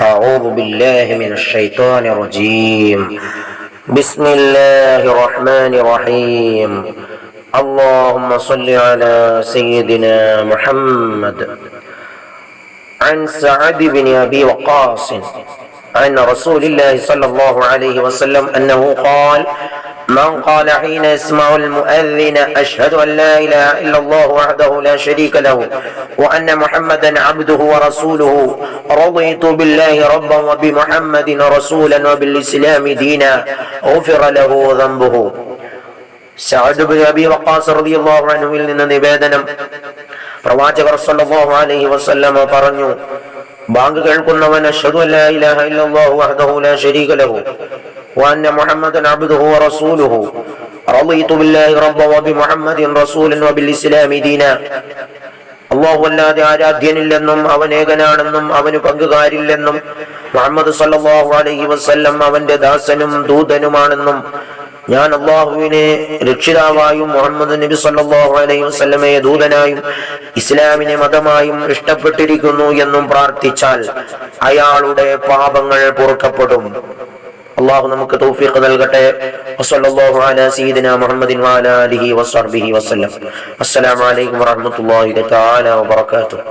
أعوذ بالله من الشيطان الرجيم. بسم الله الرحمن الرحيم. اللهم صل على سيدنا محمد. عن سعد بن أبي وقاص. عن رسول الله صلى الله عليه وسلم أنه قال من قال حين يسمع المؤذن أشهد أن لا إله إلا الله وحده لا شريك له وأن محمدا عبده ورسوله رضيت بالله ربا وبمحمد رسولا وبالإسلام دينا غفر له ذنبه سعد بن أبي وقاص رضي الله عنه من نبادنا പ്രവാചകർ സല്ലല്ലാഹു അലൈഹി വസല്ലമ പറഞ്ഞു ബാങ്ക് കേൾക്കുന്നവൻ അഷ്ഹദു അല്ലാ ഇലാഹ ഇല്ലല്ലാഹു വഹ്ദഹു ലാ ശരീക ലഹു وأن محمدا عبده ورسوله رضيت بالله ربا وبمحمد رسولا وبالإسلام دينا അള്ളാഹു അല്ലാതെ ആരാധ്യനില്ലെന്നും അവൻ ഏകനാണെന്നും അവന് പങ്കുകാരില്ലെന്നും മുഹമ്മദ് സല്ലല്ലാഹു അലൈഹി വസല്ലം അവന്റെ ദാസനും ദൂതനുമാണെന്നും ഞാൻ അള്ളാഹുവിനെ രക്ഷിതാവായും മുഹമ്മദ് നബി സല്ലല്ലാഹു അലൈഹി വസല്ലമയെ ദൂതനായും ഇസ്ലാമിനെ മതമായും ഇഷ്ടപ്പെട്ടിരിക്കുന്നു എന്നും പ്രാർത്ഥിച്ചാൽ അയാളുടെ പാപങ്ങൾ പൊറുക്കപ്പെടും അള്ളാഹു നമുക്ക് തൗഫീഖ് നൽകട്ടെ. വസല്ലല്ലാഹു അലാ സയ്യിദിനാ മുഹമ്മദിൻ വഅലാ ആലിഹി വസല്ലം. അസ്സലാമു അലൈക്കും വറഹ്മത്തുള്ളാഹി തആല വബറകാതുഹു